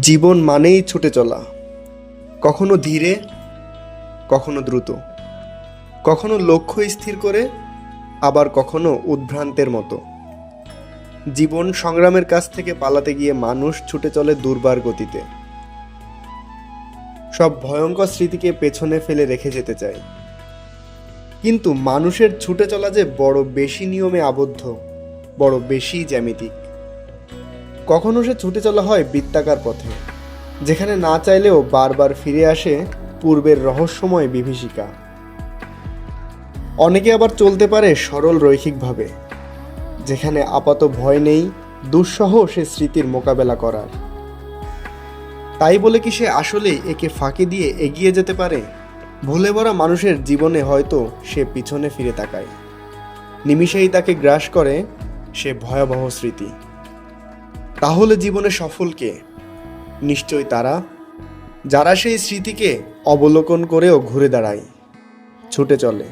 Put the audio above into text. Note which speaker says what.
Speaker 1: জীবন মানেই ছুটে চলা। কখনো ধীরে, কখনো দ্রুত। কখনো লক্ষ্য স্থির করে, আবার কখনো উদ্ভ্রান্তের মতো। জীবন সংগ্রামের কাছ থেকে পালাতে গিয়ে মানুষ ছুটে চলে দুর্বার গতিতে। সব ভয়ঙ্কর স্মৃতিকে পেছনে ফেলে রেখে যেতে চায় কিন্তু মানুষের ছুটে চলা যে বড় বেশি নিয়মে আবদ্ধ, বড় বেশি জ্যামিতিক। কখনো সে ছুটে চলা হয় বৃত্তাকার পথে, যেখানে না চাইলেও বারবার ফিরে আসে পূর্বের রহস্যময় বিভীষিকা। অনেকে আবার চলতে পারে সরল রৈখিকভাবে, যেখানে আপাত ভয় নেই, দুঃসহ সে স্মৃতির মোকাবেলা করার। তাই বলে কি সে আসলেই একে ফাঁকি দিয়ে এগিয়ে যেতে পারে? ভুলে ভরা মানুষের জীবনে হয়তো সে পিছনে ফিরে তাকায়। নিমিষেই তাকে গ্রাস করে সে ভয়াবহ স্মৃতি। তাহলে জীবনে সফল কে? নিশ্চয় তারা। যারা সেই স্মৃতিকে অবলোকন করেও ঘুরে দাঁড়ায়, ছুটে চলে।